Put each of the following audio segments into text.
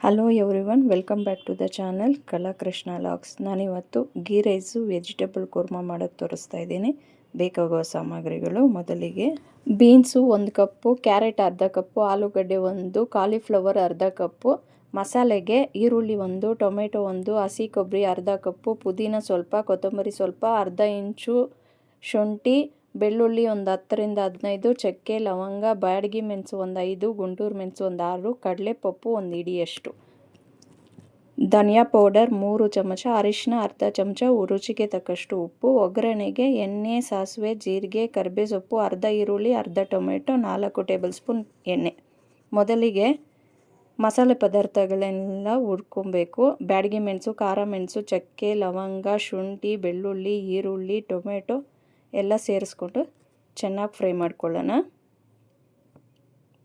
Hello everyone welcome back to the channel Kalakrishna LOX ನಾನಿವತ್ತು ghee rice vegetable Kurma ಮಾಡೋದು ತೋರಿಸ್ತಾ ಇದ್ದೀನಿ. ಬೇಕಾಗುವ ಸಾಮಗ್ರಿಗಳು ಮೊದಲಿಗೆ. ಬೀನ್ಸು ಒಂದು ಕಪ್ಪು ಕ್ಯಾರೆಟ್ ಅರ್ಧ ಕಪ್ಪು, ಆಲೂಗಡ್ಡೆ ಒಂದು ಕಾಲಿಫ್ಲವರ್ ಅರ್ಧ ಕಪ್ಪು, ಮಸಾಲೆಗೆ ಈರುಳ್ಳಿ ಒಂದು ಟೊಮೆಟೊ ಒಂದು, ಹಸಿ ಕೊಬ್ಬರಿ ಅರ್ಧ ಕಪ್ಪು, ಪುದೀನ ಸ್ವಲ್ಪ, ಕೊತ್ತಂಬರಿ ಸ್ವಲ್ಪ, ಅರ್ಧ ಇಂಚು ಶುಂಠಿ ಬೆಳ್ಳುಳ್ಳಿ ಒಂದು ಹತ್ತರಿಂದ ಹದಿನೈದು, ಚಕ್ಕೆ, ಲವಂಗ ಬ್ಯಾಡಗಿ ಮೆಣಸು ಒಂದು ಐದು, ಗುಂಟೂರು ಮೆಣಸು ಒಂದು ಆರು, ಕಡಲೆಪಪ್ಪು ಒಂದು ಇಡಿಯಷ್ಟು. ಧನಿಯಾ ಪೌಡರ್ ಮೂರು ಚಮಚ, ಅರಿಶಿನ ಅರ್ಧ ಚಮಚ, ರುಚಿಗೆ ತಕ್ಕಷ್ಟು ಉಪ್ಪು, ಒಗ್ಗರಣೆಗೆ ಎಣ್ಣೆ, ಸಾಸಿವೆ, ಜೀರಿಗೆ ಕರಿಬೇ ಸೊಪ್ಪು ಅರ್ಧ ಈರುಳ್ಳಿ, ಅರ್ಧ ಟೊಮೆಟೊ, ನಾಲ್ಕು ಟೇಬಲ್ ಸ್ಪೂನ್ ಎಣ್ಣೆ. ಮೊದಲಿಗೆ ಮಸಾಲೆ ಪದಾರ್ಥಗಳೆಲ್ಲ ಹುರ್ಕೊಬೇಕು. ಬ್ಯಾಡಗಿ ಮೆಣಸು, ಖಾರ ಮೆಣಸು, ಚಕ್ಕೆ, ಲವಂಗ, ಶುಂಠಿ, ಬೆಳ್ಳುಳ್ಳಿ, ಈರುಳ್ಳಿ, ಟೊಮೆಟೊ ಎಲ್ಲ ಸೇರಿಸ್ಕೊಂಡು ಚೆನ್ನಾಗಿ ಫ್ರೈ ಮಾಡ್ಕೊಳ್ಳೋಣ.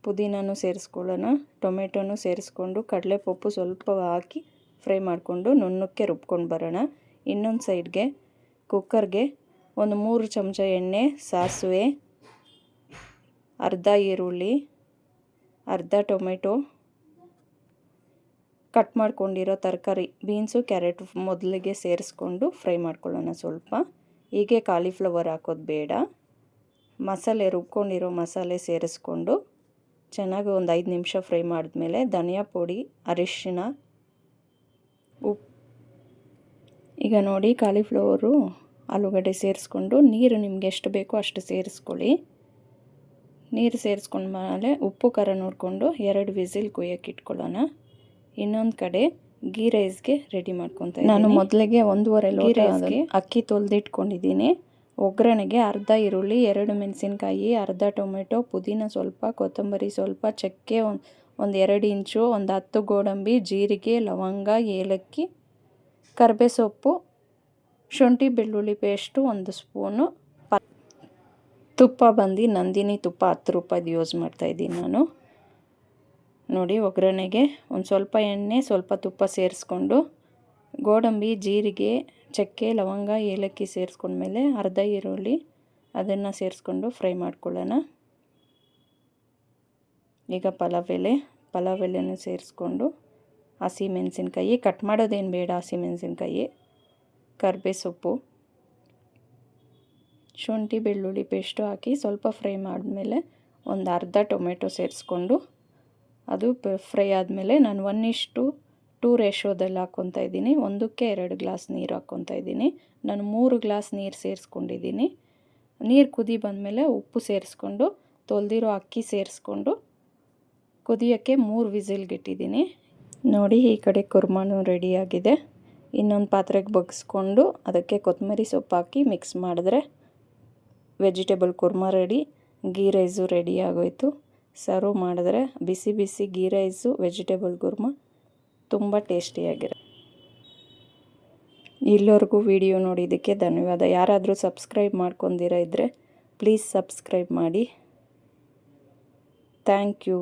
ಪುದೀನೂ ಸೇರಿಸ್ಕೊಳ್ಳೋಣ, ಟೊಮೆಟೊನೂ ಸೇರಿಸ್ಕೊಂಡು ಕಡಲೆಪಪ್ಪು ಸ್ವಲ್ಪ ಹಾಕಿ ಫ್ರೈ ಮಾಡಿಕೊಂಡು ನುಣ್ಣಕ್ಕೆ ರುಬ್ಕೊಂಡು ಬರೋಣ. ಇನ್ನೊಂದು ಸೈಡ್ಗೆ ಕುಕ್ಕರ್ಗೆ ಒಂದು ಮೂರು ಚಮಚ ಎಣ್ಣೆ, ಸಾಸಿವೆ, ಅರ್ಧ ಈರುಳ್ಳಿ, ಅರ್ಧ ಟೊಮೆಟೊ ಕಟ್ ಮಾಡ್ಕೊಂಡಿರೋ ತರಕಾರಿ, ಬೀನ್ಸು, ಕ್ಯಾರೆಟ್ ಮೊದಲಿಗೆ ಸೇರಿಸ್ಕೊಂಡು ಫ್ರೈ ಮಾಡ್ಕೊಳ್ಳೋಣ ಸ್ವಲ್ಪ. ಹೀಗೆ ಕಾಲಿಫ್ಲವರ್ ಹಾಕೋದು ಬೇಡ. ಮಸಾಲೆ ರುಬ್ಕೊಂಡಿರೋ ಮಸಾಲೆ ಸೇರಿಸ್ಕೊಂಡು ಚೆನ್ನಾಗಿ ಒಂದು ಐದು ನಿಮಿಷ ಫ್ರೈ ಮಾಡಿದ್ಮೇಲೆ ಧನಿಯಾ ಪುಡಿ ಅರಿಶಿನ ಉಪ್ಪು. ಈಗ ನೋಡಿ ಕಾಲಿಫ್ಲವರು ಆಲೂಗಡ್ಡೆ ಸೇರಿಸ್ಕೊಂಡು ನೀರು ನಿಮಗೆ ಎಷ್ಟು ಬೇಕೋ ಅಷ್ಟು ಸೇರಿಸ್ಕೊಳ್ಳಿ. ನೀರು ಸೇರಿಸ್ಕೊಂಡ್ಮೇಲೆ ಉಪ್ಪು ಖಾರ ನೋಡಿಕೊಂಡು ಎರಡು ವಿಸಿಲ್ ಕುಯ್ಯಕ್ಕೆ ಇಟ್ಕೊಳ್ಳೋಣ. ಇನ್ನೊಂದು ಕಡೆ ಗೀ ರೈಸ್ಗೆ ರೆಡಿ ಮಾಡ್ಕೊತ ನಾನು ಮೊದಲಿಗೆ ಒಂದೂವರೆ ಲೋಟ ಅಕ್ಕಿ ತೊಳೆದಿಟ್ಕೊಂಡಿದ್ದೀನಿ. ಒಗ್ಗರಣೆಗೆ ಅರ್ಧ ಈರುಳ್ಳಿ ಎರಡು ಮೆಣಸಿನ್ಕಾಯಿ ಅರ್ಧ ಟೊಮೆಟೊ ಪುದೀನ ಸ್ವಲ್ಪ ಕೊತ್ತಂಬರಿ ಸ್ವಲ್ಪ ಚಕ್ಕೆ ಒಂದು ಒಂದು ಎರಡು ಇಂಚು ಒಂದು ಹತ್ತು ಗೋಡಂಬಿ ಜೀರಿಗೆ ಲವಂಗ ಏಲಕ್ಕಿ ಕರ್ಬೆ ಸೊಪ್ಪು ಶುಂಠಿ ಬೆಳ್ಳುಳ್ಳಿ ಪೇಸ್ಟು ಒಂದು ಸ್ಪೂನು ಪ ತುಪ್ಪ ಬಂದು ನಂದಿನಿ ತುಪ್ಪ ಹತ್ತು ರೂಪಾಯಿದು ಯೂಸ್ ಮಾಡ್ತಾಯಿದ್ದೀನಿ ನಾನು. ನೋಡಿ ಒಗ್ಗರಣೆಗೆ ಒಂದು ಸ್ವಲ್ಪ ಎಣ್ಣೆ, ಸ್ವಲ್ಪ ತುಪ್ಪ ಸೇರಿಸ್ಕೊಂಡು ಗೋಡಂಬಿ, ಜೀರಿಗೆ, ಚಕ್ಕೆ, ಲವಂಗ, ಏಲಕ್ಕಿ ಸೇರಿಸ್ಕೊಂಡ್ಮೇಲೆ ಅರ್ಧ ಈರುಳ್ಳಿ ಅದನ್ನು ಸೇರಿಸ್ಕೊಂಡು ಫ್ರೈ ಮಾಡ್ಕೊಳ್ಳೋಣ. ಈಗ ಪಲಾವ್ ಎಲೆ ಪಲಾವ್ ಎಲೆನೂ ಸೇರಿಸ್ಕೊಂಡು ಹಸಿ ಮೆಣಸಿನ್ಕಾಯಿ ಕಟ್ ಮಾಡೋದೇನು ಬೇಡ ಹಸಿ ಮೆಣಸಿನ್ಕಾಯಿ ಕರ್ಬೇ ಸೊಪ್ಪು ಶುಂಠಿ, ಬೆಳ್ಳುಳ್ಳಿ ಪೇಸ್ಟು ಹಾಕಿ ಸ್ವಲ್ಪ ಫ್ರೈ ಮಾಡಿದ್ಮೇಲೆ ಒಂದು ಅರ್ಧ ಟೊಮೆಟೊ ಸೇರಿಸ್ಕೊಂಡು ಅದು ಫ್ರೈ ಆದಮೇಲೆ ನಾನು ಒನ್ ಇಷ್ಟು ಟೂ ರೇಷೋದಲ್ಲಿ ಹಾಕ್ಕೊತಾ ಇದ್ದೀನಿ. ಒಂದಕ್ಕೆ ಎರಡು ಗ್ಲಾಸ್ ನೀರು ಹಾಕ್ಕೊತಾ ಇದ್ದೀನಿ. ನಾನು ಮೂರು ಗ್ಲಾಸ್ ನೀರು ಸೇರಿಸ್ಕೊಂಡಿದ್ದೀನಿ. ನೀರು ಕುದಿ ಬಂದಮೇಲೆ ಉಪ್ಪು ಸೇರಿಸ್ಕೊಂಡು, ತೊಳೆದಿರೋ ಅಕ್ಕಿ ಸೇರಿಸ್ಕೊಂಡು ಕುದಿಯೋಕ್ಕೆ ಮೂರು ವಿಸಿಲ್ಗಿಟ್ಟಿದ್ದೀನಿ ನೋಡಿ, ಈ ಕಡೆ ಕುರ್ಮಾನು ರೆಡಿಯಾಗಿದೆ ಇನ್ನೊಂದು ಪಾತ್ರೆಗೆ ಬಗ್ಸ್ಕೊಂಡು ಅದಕ್ಕೆ ಕೊತ್ತಂಬರಿ ಸೊಪ್ಪು ಹಾಕಿ ಮಿಕ್ಸ್ ಮಾಡಿದ್ರೆ vegetable kurma ready ghee rice ready ಆಗೋಯ್ತು. ಸರ್ವ್ ಮಾಡಿದ್ರೆ ಬಿಸಿ ಬಿಸಿ ಗೀ ರೈಸು ವೆಜಿಟೇಬಲ್ ಗುರ್ಮ ತುಂಬ ಟೇಸ್ಟಿಯಾಗಿರುತ್ತೆ. ಇಲ್ಲಿವರೆಗೂ ವಿಡಿಯೋ ನೋಡಿದ್ದಕ್ಕೆ ಧನ್ಯವಾದ. ಯಾರಾದರೂ ಸಬ್ಸ್ಕ್ರೈಬ್ ಮಾಡ್ಕೊಂಡಿರ ಇದ್ದರೆ ಪ್ಲೀಸ್ ಸಬ್ಸ್ಕ್ರೈಬ್ ಮಾಡಿ. Thank you